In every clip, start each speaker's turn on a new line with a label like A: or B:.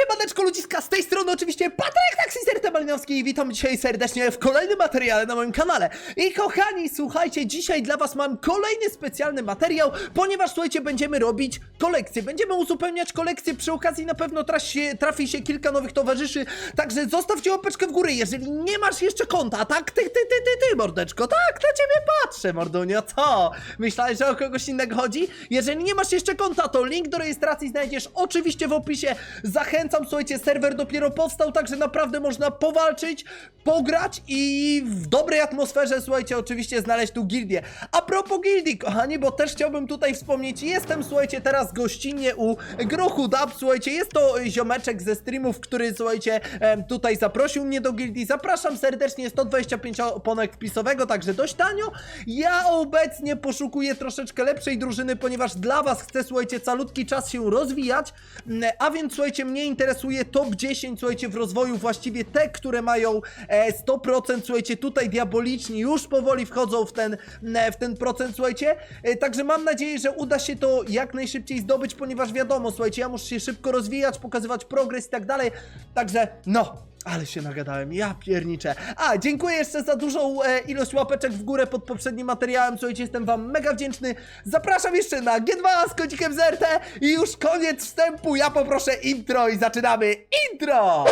A: Siemaneczko ludziska, z tej strony oczywiście Patryk Taksiserta Malinowski i witam dzisiaj serdecznie w kolejnym materiale na moim kanale. I kochani, słuchajcie, dzisiaj dla was mam kolejny specjalny materiał, ponieważ słuchajcie, będziemy robić kolekcję, będziemy uzupełniać kolekcję, przy okazji na pewno trafi trafi się kilka nowych towarzyszy, także zostawcie łapeczkę w górę, jeżeli nie masz jeszcze konta, tak? Ty, ty, ty, ty, ty, mordeczko, tak, na ciebie patrzę, mordunio, co? Myślałeś, że o kogoś innego chodzi? Jeżeli nie masz jeszcze konta, to link do rejestracji znajdziesz oczywiście w opisie. Zachęcam, słuchajcie, serwer dopiero powstał, także naprawdę można powalczyć, pograć i w dobrej atmosferze, słuchajcie, oczywiście znaleźć tu gildię. A propos gildii, kochani, bo też chciałbym tutaj wspomnieć, jestem, słuchajcie, teraz gościnnie u Grochu Dub, słuchajcie, jest to ziomeczek ze streamów, który, słuchajcie, tutaj zaprosił mnie do gildii. Zapraszam serdecznie, 125 oponek wpisowego, także dość tanio. Ja obecnie poszukuję troszeczkę lepszej drużyny, ponieważ dla was chcę, słuchajcie, calutki czas się rozwijać, Mm, a więc, słuchajcie, mnie interesuje top 10, słuchajcie, w rozwoju, właściwie te, które mają e, 100%, słuchajcie, tutaj diaboliczni już powoli wchodzą w ten, mm, w ten procent, słuchajcie, e, także mam nadzieję, że uda się to jak najszybciej zdobyć, ponieważ wiadomo, słuchajcie, ja muszę się szybko rozwijać, pokazywać progres i tak dalej, także, no, ale się nagadałem, ja pierniczę. A, dziękuję jeszcze za dużą e, ilość łapeczek w górę pod poprzednim materiałem. Słuchajcie, jestem wam mega wdzięczny. Zapraszam jeszcze na G2 z kodzikiem ZRT i już koniec wstępu. Ja poproszę intro i zaczynamy intro!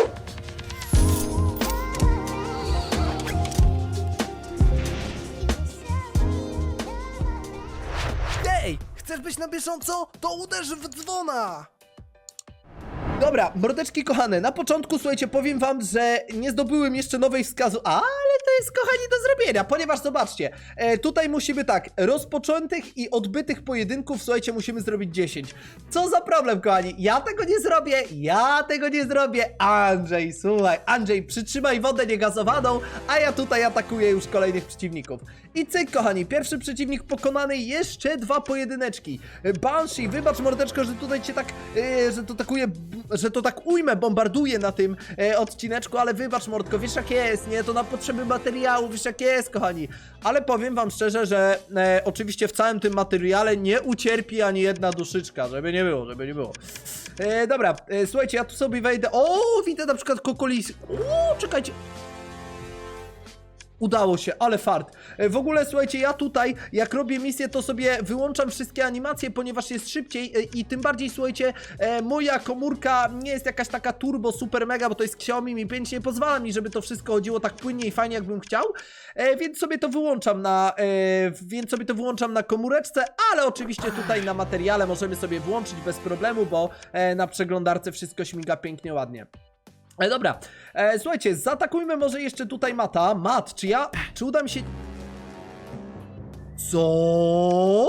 B: Chcesz być na bieżąco? To uderz w dzwona!
A: Dobra, mordeczki kochane, na początku słuchajcie, powiem wam, że nie zdobyłem jeszcze nowej wskazu, ale to jest kochani do zrobienia, ponieważ zobaczcie, e, tutaj musimy tak, rozpoczętych i odbytych pojedynków, słuchajcie, musimy zrobić 10. Co za problem, kochani, ja tego nie zrobię, ja tego nie zrobię, Andrzej, słuchaj, Andrzej, przytrzymaj wodę niegazowaną, a ja tutaj atakuję już kolejnych przeciwników. I cyk, kochani, pierwszy przeciwnik pokonany, jeszcze dwa pojedyneczki. E, Banshee, wybacz mordeczko, że tutaj cię tak, e, że to takuje, że to tak ujmę, bombarduję na tym odcineczku, ale wybacz mordko, wiesz jak jest, nie, to na potrzeby materiału, wiesz jak jest, kochani. Ale powiem wam szczerze, że e, oczywiście w całym tym materiale nie ucierpi ani jedna duszyczka, żeby nie było, żeby nie było. E, dobra, e, słuchajcie, ja tu sobie wejdę, o, widzę na przykład kokolis, o, czekajcie, Udało się, ale fart. E, W ogóle słuchajcie, ja tutaj jak robię misję, to sobie wyłączam wszystkie animacje, ponieważ jest szybciej e, i tym bardziej słuchajcie, e, moja komórka nie jest jakaś taka turbo super mega, bo to jest Xiaomi Mi 5 nie pozwala mi, żeby to wszystko chodziło tak płynnie i fajnie jakbym chciał. Więc sobie to wyłączam na więc sobie to wyłączam na komóreczce, ale oczywiście tutaj na materiale możemy sobie włączyć bez problemu, bo na przeglądarce wszystko śmiga pięknie ładnie. E, dobra, e, słuchajcie, zaatakujmy może jeszcze tutaj Mata. Mat, czy ja, czy uda mi się... Co?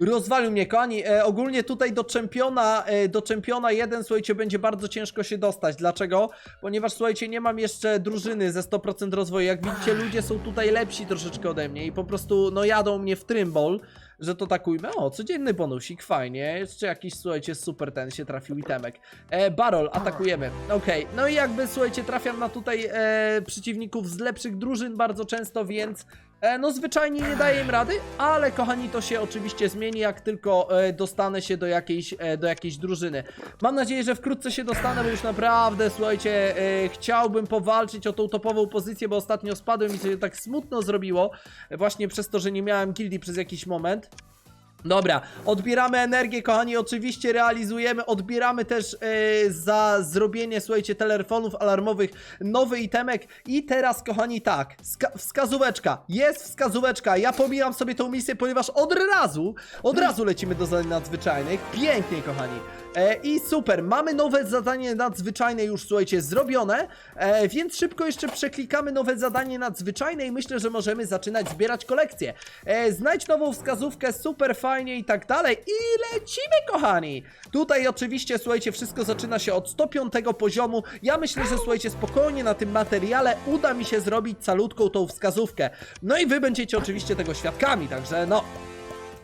A: Rozwalił mnie, kochani. E, ogólnie tutaj do czempiona, e, do czempiona 1, słuchajcie, będzie bardzo ciężko się dostać. Dlaczego? Ponieważ, słuchajcie, nie mam jeszcze drużyny ze 100% rozwoju. Jak widzicie, ludzie są tutaj lepsi troszeczkę ode mnie i po prostu, no, jadą mnie w trymbol, że to tak ujmę. O, codzienny bonusik, fajnie. Jeszcze jakiś, słuchajcie, super ten się trafił itemek. E, Barol, atakujemy. Okej, no i jakby, słuchajcie, trafiam na tutaj e, przeciwników z lepszych drużyn bardzo często, więc No zwyczajnie nie daję im rady, ale kochani to się oczywiście zmieni jak tylko e, dostanę się do jakiejś, e, do jakiejś drużyny. Mam nadzieję, że wkrótce się dostanę, bo już naprawdę, słuchajcie, e, chciałbym powalczyć o tą topową pozycję, bo ostatnio spadłem i się tak smutno zrobiło, e, właśnie przez to, że nie miałem gildii przez jakiś moment. Dobra, odbieramy energię, kochani, oczywiście realizujemy, odbieramy też e, za zrobienie, słuchajcie, telefonów alarmowych nowy itemek. I teraz, kochani, tak, ska wskazóweczka, jest wskazóweczka, ja pomijam sobie tą misję, ponieważ od razu, od razu lecimy do zadań nadzwyczajnych, pięknie, kochani. E, I super, mamy nowe zadanie nadzwyczajne już, słuchajcie, zrobione, e, więc szybko jeszcze przeklikamy nowe zadanie nadzwyczajne i myślę, że możemy zaczynać zbierać kolekcję. E, znajdź nową wskazówkę, super fajnie i tak dalej i lecimy, kochani! Tutaj oczywiście, słuchajcie, wszystko zaczyna się od 105 poziomu. Ja myślę, że słuchajcie, spokojnie na tym materiale uda mi się zrobić calutką tą wskazówkę. No i wy będziecie oczywiście tego świadkami, także no,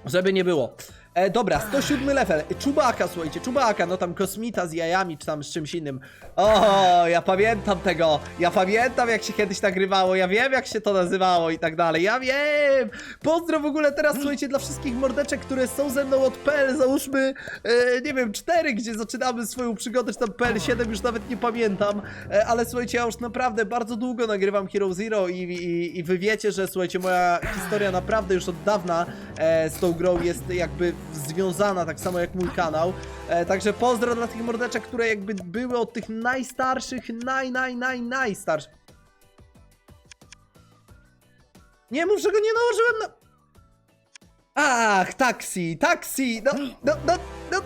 A: żeby nie było. E, dobra, 107 level. Czubaka, słuchajcie, Czubaka, no tam kosmita z jajami, czy tam z czymś innym. O, ja pamiętam tego. Ja pamiętam, jak się kiedyś nagrywało. Ja wiem, jak się to nazywało i tak dalej. Ja wiem. Pozdro w ogóle teraz, słuchajcie, dla wszystkich mordeczek, które są ze mną od PL, załóżmy, e, nie wiem, 4, gdzie zaczynamy swoją przygodę, czy tam PL 7, już nawet nie pamiętam. E, ale słuchajcie, ja już naprawdę bardzo długo nagrywam Hero Zero i, i, i wy wiecie, że słuchajcie, moja historia naprawdę już od dawna e, z tą grą jest jakby związana, tak samo jak mój kanał. E, także pozdro dla tych mordeczek, które jakby były od tych najstarszych, naj, naj, naj, najstarszych. Nie mów, że go nie nałożyłem na... Ach, taksi, taksi, no, no, no, no,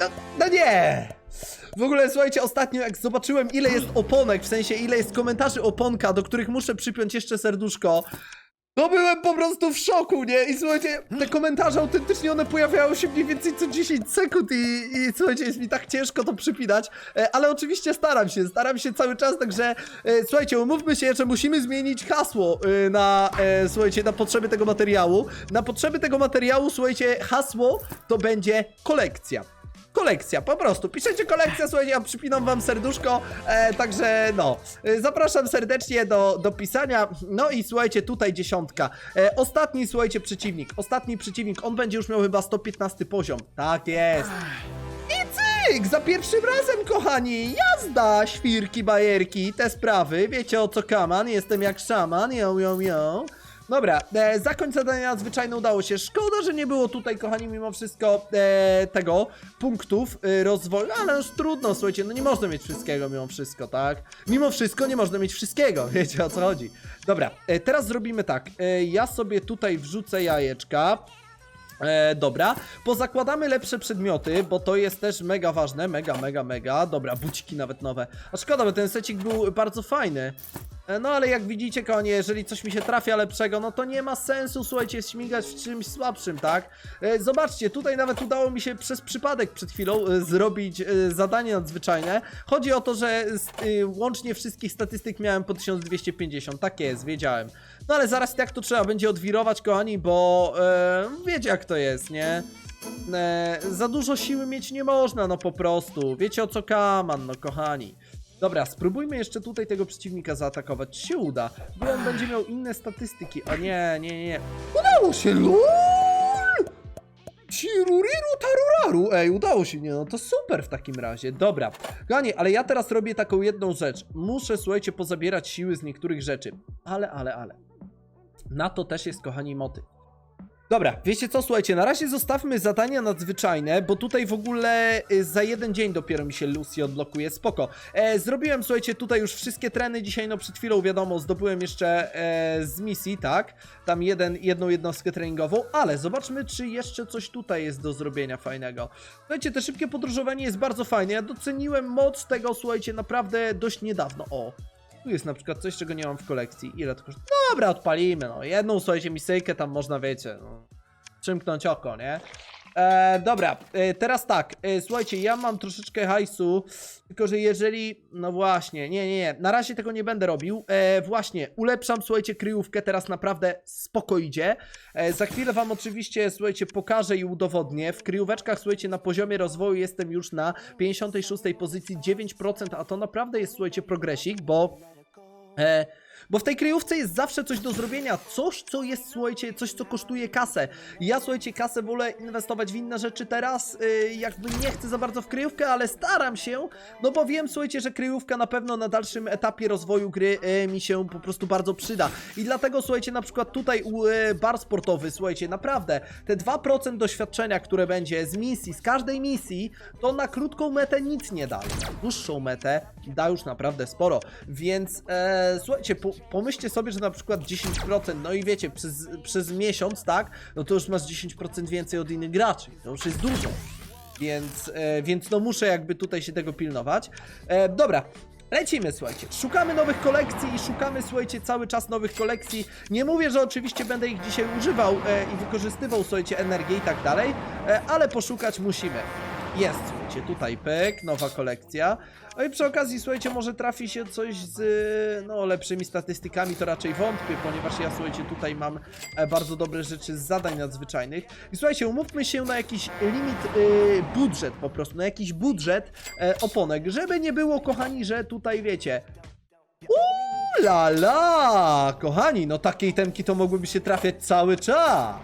A: no, no nie! W ogóle słuchajcie, ostatnio jak zobaczyłem ile jest oponek, w sensie ile jest komentarzy oponka, do których muszę przypiąć jeszcze serduszko, to byłem po prostu w szoku, nie? I słuchajcie, te komentarze autentycznie one pojawiają się mniej więcej co 10 sekund i, i słuchajcie, jest mi tak ciężko to przypinać, e, ale oczywiście staram się, staram się cały czas, także e, słuchajcie, umówmy się, że musimy zmienić hasło e, na, e, słuchajcie, na potrzeby tego materiału. Na potrzeby tego materiału, słuchajcie, hasło to będzie kolekcja. Kolekcja, po prostu. Piszecie kolekcja, słuchajcie, ja przypinam wam serduszko, e, także no. E, zapraszam serdecznie do, do pisania. No i słuchajcie, tutaj dziesiątka. E, ostatni, słuchajcie, przeciwnik. Ostatni przeciwnik, on będzie już miał chyba 115 poziom. Tak jest. I cyk! Za pierwszym razem, kochani! Jazda! Świrki, bajerki, te sprawy. Wiecie o co kaman? Jestem jak szaman. Yo, yo, yo. Dobra, e, zakończ zadanie nadzwyczajne udało się. Szkoda, że nie było tutaj, kochani, mimo wszystko e, tego punktów e, rozwoju, ale już trudno, słuchajcie, no nie można mieć wszystkiego mimo wszystko, tak? Mimo wszystko nie można mieć wszystkiego, wiecie o co chodzi. Dobra, e, teraz zrobimy tak. E, ja sobie tutaj wrzucę jajeczka. E, dobra, pozakładamy lepsze przedmioty, bo to jest też mega ważne, mega, mega, mega. Dobra, buciki nawet nowe. A szkoda, bo ten secik był bardzo fajny. E, no ale jak widzicie, konie, jeżeli coś mi się trafia lepszego, no to nie ma sensu, słuchajcie, śmigać w czymś słabszym, tak? E, zobaczcie, tutaj nawet udało mi się przez przypadek przed chwilą e, zrobić zadanie nadzwyczajne. Chodzi o to, że łącznie wszystkich statystyk miałem po 1250, tak jest, wiedziałem. No ale zaraz jak to trzeba będzie odwirować, kochani, bo wiecie jak to jest, nie? Za dużo siły mieć nie można, no po prostu. Wiecie o co kaman, no kochani. Dobra, spróbujmy jeszcze tutaj tego przeciwnika zaatakować. Czy się uda? Bo on będzie miał inne statystyki. A nie, nie, nie. Udało się, LOL! Ciruriru taruraru! Ej, udało się, nie no to super w takim razie. Dobra, kochani, ale ja teraz robię taką jedną rzecz. Muszę, słuchajcie, pozabierać siły z niektórych rzeczy. Ale, ale, ale. Na to też jest, kochani, motyw. Dobra, wiecie co, słuchajcie, na razie zostawmy zadania nadzwyczajne, bo tutaj w ogóle y, za jeden dzień dopiero mi się Lucy odblokuje, spoko. E, zrobiłem, słuchajcie, tutaj już wszystkie treny dzisiaj, no przed chwilą, wiadomo, zdobyłem jeszcze e, z misji, tak? Tam jeden, jedną jednostkę treningową, ale zobaczmy, czy jeszcze coś tutaj jest do zrobienia fajnego. Słuchajcie, te szybkie podróżowanie jest bardzo fajne, ja doceniłem moc tego, słuchajcie, naprawdę dość niedawno, o. Tu jest na przykład coś, czego nie mam w kolekcji. Ile to kosztuje? Dobra, odpalimy, no. Jedną, słuchajcie, misyjkę tam można, wiecie, no, przymknąć oko, nie? E, dobra, e, teraz tak, e, słuchajcie, ja mam troszeczkę hajsu, tylko że jeżeli, no właśnie, nie, nie, nie, na razie tego nie będę robił, e, właśnie, ulepszam, słuchajcie, kryjówkę, teraz naprawdę spoko idzie, e, za chwilę wam oczywiście, słuchajcie, pokażę i udowodnię, w kryjóweczkach, słuchajcie, na poziomie rozwoju jestem już na 56 pozycji, 9%, a to naprawdę jest, słuchajcie, progresik, bo... E, bo w tej kryjówce jest zawsze coś do zrobienia, coś co jest, słuchajcie, coś co kosztuje kasę. Ja, słuchajcie, kasę wolę inwestować w inne rzeczy teraz, yy, jakby nie chcę za bardzo w kryjówkę, ale staram się, no bo wiem, słuchajcie, że kryjówka na pewno na dalszym etapie rozwoju gry yy, mi się po prostu bardzo przyda. I dlatego, słuchajcie, na przykład tutaj yy, bar sportowy, słuchajcie, naprawdę, te 2% doświadczenia, które będzie z misji, z każdej misji, to na krótką metę nic nie da. Na dłuższą metę da już naprawdę sporo, więc e, słuchajcie, po, pomyślcie sobie, że na przykład 10%, no i wiecie, przez, przez miesiąc, tak, no to już masz 10% więcej od innych graczy, to już jest dużo. Więc, e, więc no muszę jakby tutaj się tego pilnować. E, dobra, Lecimy, słuchajcie. Szukamy nowych kolekcji i szukamy, słuchajcie, cały czas nowych kolekcji. Nie mówię, że oczywiście będę ich dzisiaj używał e, i wykorzystywał, słuchajcie, energię i tak dalej, e, ale poszukać musimy. Jest, słuchajcie, tutaj pyk, nowa kolekcja. No i przy okazji, słuchajcie, może trafi się coś z no, lepszymi statystykami, to raczej wątpię, ponieważ ja, słuchajcie, tutaj mam e, bardzo dobre rzeczy z zadań nadzwyczajnych. I słuchajcie, umówmy się na jakiś limit, y, budżet po prostu, na jakiś budżet e, oponek, żeby nie było, kochani, że tutaj, wiecie, Uuu, la la! Kochani, no takiej temki to mogłyby się trafiać cały czas.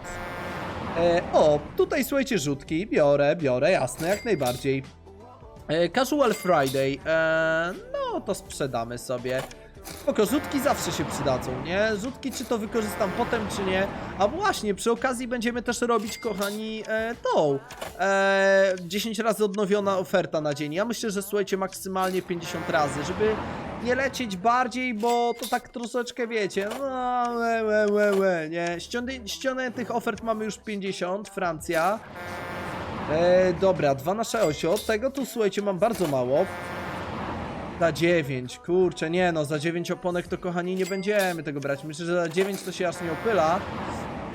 A: E, o, tutaj słuchajcie, rzutki. Biorę, biorę, jasne, jak najbardziej. E, Casual Friday. E, no, to sprzedamy sobie. Spoko, rzutki zawsze się przydadzą, nie? Rzutki czy to wykorzystam potem, czy nie. A właśnie, przy okazji będziemy też robić, kochani, e, tą. E, 10 razy odnowiona oferta na dzień. Ja myślę, że słuchajcie, maksymalnie 50 razy, żeby nie lecieć bardziej, bo to tak troszeczkę wiecie. No, łe, łe, łe, nie? Ściągnię, ściągnę tych ofert mamy już 50, Francja. E, dobra, 2 na 6. Od tego tu słuchajcie, mam bardzo mało. Za 9, kurczę, nie no, za 9 oponek to kochani nie będziemy tego brać. Myślę, że za 9 to się aż nie opyla.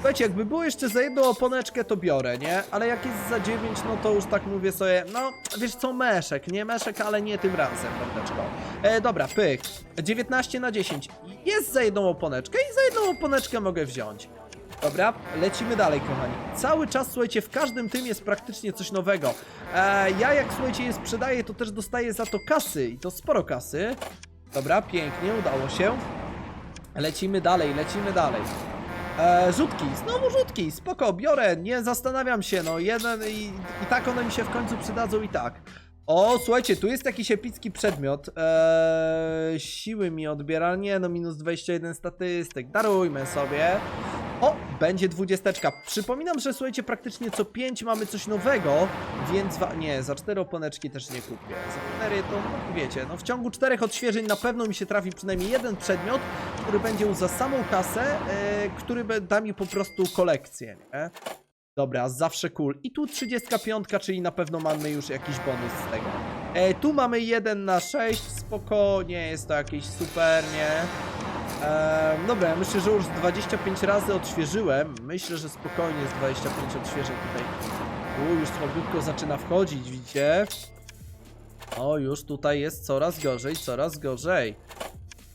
A: Słuchajcie, jakby było jeszcze za jedną oponeczkę, to biorę, nie? Ale jak jest za 9, no to już tak mówię sobie, no wiesz co, meszek, nie meszek, ale nie tym razem, mordeczko. E, dobra, pyk. 19 na 10. Jest za jedną oponeczkę i za jedną oponeczkę mogę wziąć. Dobra, lecimy dalej, kochani. Cały czas, słuchajcie, w każdym tym jest praktycznie coś nowego. E, ja, jak słuchajcie, je sprzedaję, to też dostaję za to kasy i to sporo kasy. Dobra, pięknie, udało się. Lecimy dalej, lecimy dalej. E, rzutki, znowu rzutki, spoko, biorę, nie zastanawiam się, no jeden i, i tak one mi się w końcu przydadzą i tak. O, słuchajcie, tu jest jakiś epicki przedmiot. Eee, siły mi odbiera. Nie, no minus 21 statystyk. Darujmy sobie. O, będzie dwudziesteczka. Przypominam, że słuchajcie, praktycznie co 5 mamy coś nowego, więc nie, za 4 oponeczki też nie kupię. Za 4 to, no wiecie, no w ciągu 4 odświeżeń na pewno mi się trafi przynajmniej jeden przedmiot, który będzie za samą kasę, e, który da mi po prostu kolekcję, nie? Dobra, zawsze cool. I tu 35, czyli na pewno mamy już jakiś bonus z tego. E, tu mamy 1 na 6, spokojnie, jest to jakieś super, nie? E, dobra, ja myślę, że już 25 razy odświeżyłem. Myślę, że spokojnie z 25 odświeżeń tutaj. U, już słabiutko zaczyna wchodzić, widzicie? O, już tutaj jest coraz gorzej, coraz gorzej.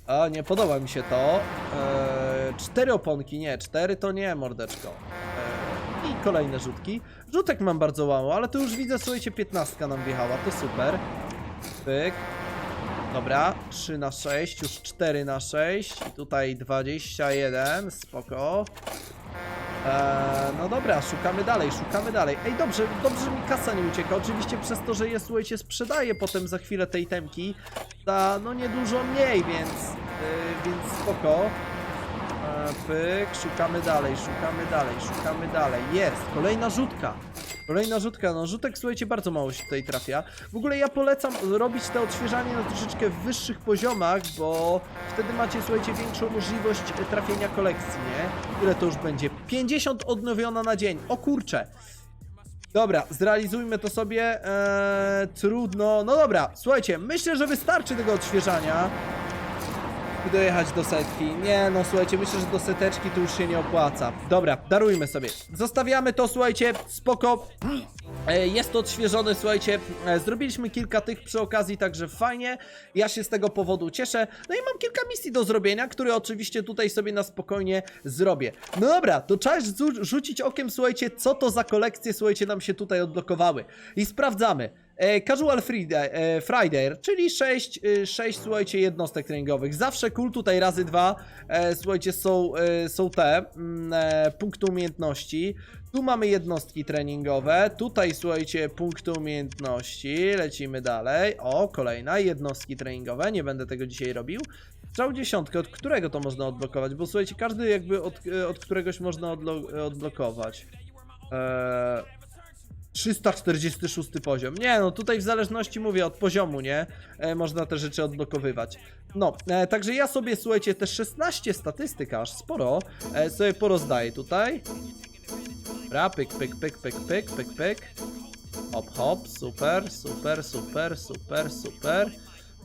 A: A, nie podoba mi się to. Eee, cztery oponki, nie, cztery to nie, mordeczko. Eee, I kolejne rzutki. Rzutek mam bardzo mało, ale tu już widzę, słuchajcie, 15 nam wjechała, to super. Pyk. Dobra, 3 na 6, już 4 na 6. I tutaj 21, spoko. Eee, no dobra, szukamy dalej, szukamy dalej. Ej, dobrze, dobrze mi kasa nie ucieka. Oczywiście przez to, że je, słuchajcie, sprzedaję potem za chwilę tej temki za, no niedużo mniej, więc, yy, więc spoko. Eee, pyk, szukamy dalej, szukamy dalej, szukamy dalej. Jest, kolejna rzutka. Kolejna rzutka, no rzutek słuchajcie bardzo mało się tutaj trafia. W ogóle ja polecam robić te odświeżanie na troszeczkę wyższych poziomach, bo wtedy macie słuchajcie większą możliwość trafienia kolekcji, nie? Ile to już będzie? 50 odnowiona na dzień, o kurcze. Dobra, zrealizujmy to sobie. Eee, trudno. No dobra, słuchajcie, myślę, że wystarczy tego odświeżania. Dojechać do setki. Nie, no słuchajcie, myślę, że do seteczki to już się nie opłaca. Dobra, darujmy sobie. Zostawiamy to, słuchajcie, spoko. E, Jest to odświeżone, słuchajcie, e, zrobiliśmy kilka tych przy okazji, także fajnie, ja się z tego powodu cieszę. No i mam kilka misji do zrobienia, które oczywiście tutaj sobie na spokojnie zrobię. No dobra, to trzeba rzu- rzucić okiem, słuchajcie, co to za kolekcje, słuchajcie, nam się tutaj odblokowały. I sprawdzamy. E, Casual Friday, e, Friday, czyli 6, e, 6, słuchajcie, jednostek treningowych. Zawsze cool, tutaj razy dwa, e, słuchajcie, są, e, są te mm, e, punkty umiejętności. Tu mamy jednostki treningowe, tutaj słuchajcie, punkty umiejętności, lecimy dalej. O, kolejna, jednostki treningowe, nie będę tego dzisiaj robił. Strzał dziesiątkę, od którego to można odblokować? Bo słuchajcie, każdy jakby od, e, od któregoś można odblokować. Eee, 346 poziom. Nie, no tutaj w zależności mówię od poziomu, nie? E, można te rzeczy odblokowywać. No, e, także ja sobie, słuchajcie, te 16 statystyk, aż sporo, e, sobie porozdaję tutaj. Dobra, pyk, pyk, pyk, pyk, pyk, pyk, pyk. Hop, hop, super, super, super, super, super.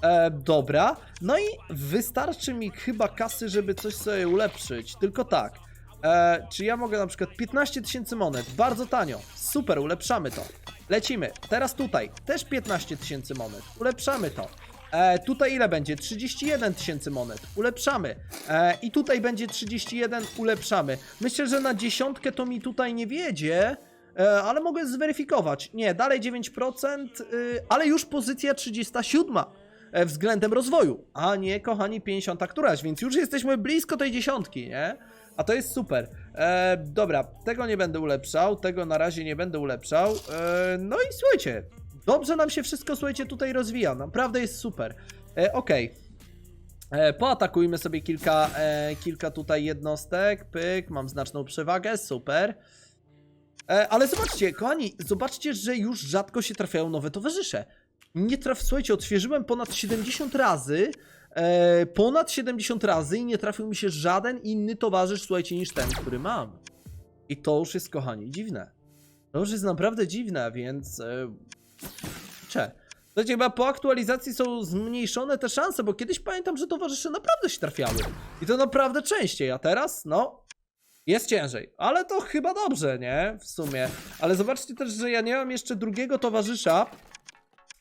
A: E, dobra, no i wystarczy mi chyba kasy, żeby coś sobie ulepszyć. Tylko tak, e, czy ja mogę na przykład 15 tysięcy monet, bardzo tanio, super, ulepszamy to. Lecimy. Teraz tutaj. Też 15 tysięcy monet. Ulepszamy to. E, tutaj ile będzie? 31 tysięcy monet. Ulepszamy. E, I tutaj będzie 31. Ulepszamy. Myślę, że na dziesiątkę to mi tutaj nie wiedzie. E, ale mogę zweryfikować. Nie, dalej 9%, y, ale już pozycja 37 e, względem rozwoju, a nie, kochani, 50 któraś, więc już jesteśmy blisko tej dziesiątki, nie? A to jest super. E, dobra, tego nie będę ulepszał, tego na razie nie będę ulepszał. E, no i słuchajcie, dobrze nam się wszystko, słuchajcie, tutaj rozwija, naprawdę jest super. E, Okej. E, Poatakujmy sobie kilka, e, kilka tutaj jednostek. Pyk, mam znaczną przewagę, super. E, ale zobaczcie, kochani, zobaczcie, że już rzadko się trafiają nowe towarzysze. Nie traf, słuchajcie, odświeżyłem ponad 70 razy, e, ponad 70 razy i nie trafił mi się żaden inny towarzysz, słuchajcie, niż ten, który mam. I to już jest, kochani, dziwne. To już jest naprawdę dziwne, więc... E, cze. Słuchajcie, chyba po aktualizacji są zmniejszone te szanse, bo kiedyś pamiętam, że towarzysze naprawdę się trafiały. I to naprawdę częściej, a teraz, no, jest ciężej, ale to chyba dobrze, nie? W sumie. Ale zobaczcie też, że ja nie mam jeszcze drugiego towarzysza,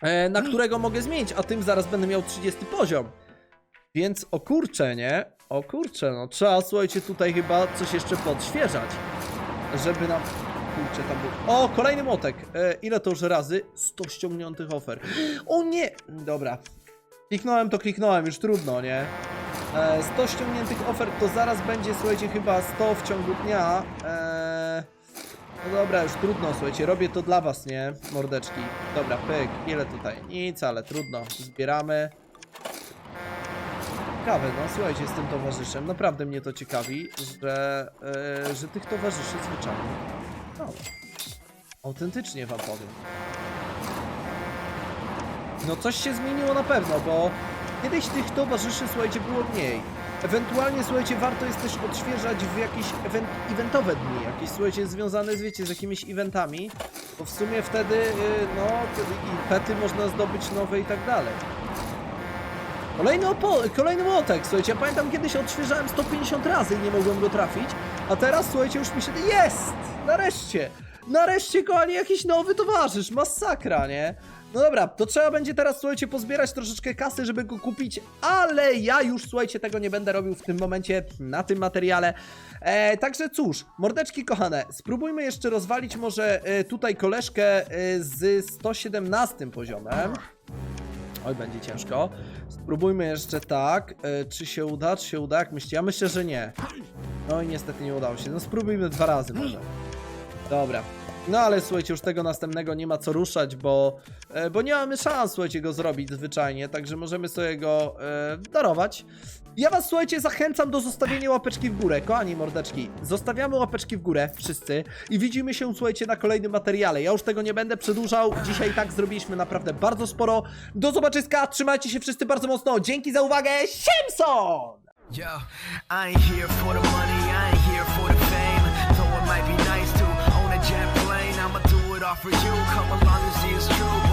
A: e, na którego mogę zmienić, a tym zaraz będę miał 30 poziom. Więc o kurcze, nie? O kurcze, no trzeba, słuchajcie, tutaj chyba coś jeszcze podświeżać, żeby nam... Kurczę, tam był... O, kolejny młotek. E, ile to już razy? 100 ściągniętych ofer. O nie! Dobra. Kliknąłem to kliknąłem, już trudno, nie? E, 100 ściągniętych ofert to zaraz będzie, słuchajcie, chyba 100 w ciągu dnia. E, no dobra, już trudno, słuchajcie, robię to dla was, nie? Mordeczki. Dobra, pyk, ile tutaj? Nic, ale trudno. Zbieramy. Ciekawe, no słuchajcie, z tym towarzyszem. Naprawdę mnie to ciekawi, że, e, że tych towarzyszy zwyczajnie. No. Autentycznie wam powiem. No coś się zmieniło na pewno, bo kiedyś tych towarzyszy, słuchajcie, było mniej. Ewentualnie, słuchajcie, warto jest też odświeżać w jakieś event, eventowe dni, jakieś, słuchajcie, związane z, wiecie, z jakimiś eventami, bo w sumie wtedy, yy, no, i pety można zdobyć nowe i tak dalej. Kolejny, kolejny młotek, słuchajcie, ja pamiętam kiedyś odświeżałem 150 razy i nie mogłem go trafić, a teraz, słuchajcie, już mi się... Jest! Nareszcie! Nareszcie, kochani, jakiś nowy towarzysz, masakra, nie? No dobra, to trzeba będzie teraz, słuchajcie, pozbierać troszeczkę kasy, żeby go kupić, ale ja już, słuchajcie, tego nie będę robił w tym momencie, na tym materiale. E, także cóż, mordeczki kochane, spróbujmy jeszcze rozwalić może e, tutaj koleżkę e, z 117 poziomem. Oj, będzie ciężko. Spróbujmy jeszcze tak. E, czy się uda? Czy się uda? Jak myślicie? Ja myślę, że nie. No i niestety nie udało się. No spróbujmy dwa razy może. Dobra. No ale słuchajcie, już tego następnego nie ma co ruszać, bo, e, bo nie mamy szans, słuchajcie, go zrobić zwyczajnie, także możemy sobie go e, darować. Ja was, słuchajcie, zachęcam do zostawienia łapeczki w górę, kochani mordeczki. Zostawiamy łapeczki w górę, wszyscy, i widzimy się, słuchajcie, na kolejnym materiale. Ja już tego nie będę przedłużał, dzisiaj tak zrobiliśmy naprawdę bardzo sporo. Do zobaczyska, trzymajcie się wszyscy bardzo mocno, dzięki za uwagę, Siemson!
C: Yo, I ain't here for the money, I ain't for you. Come along and see it's true.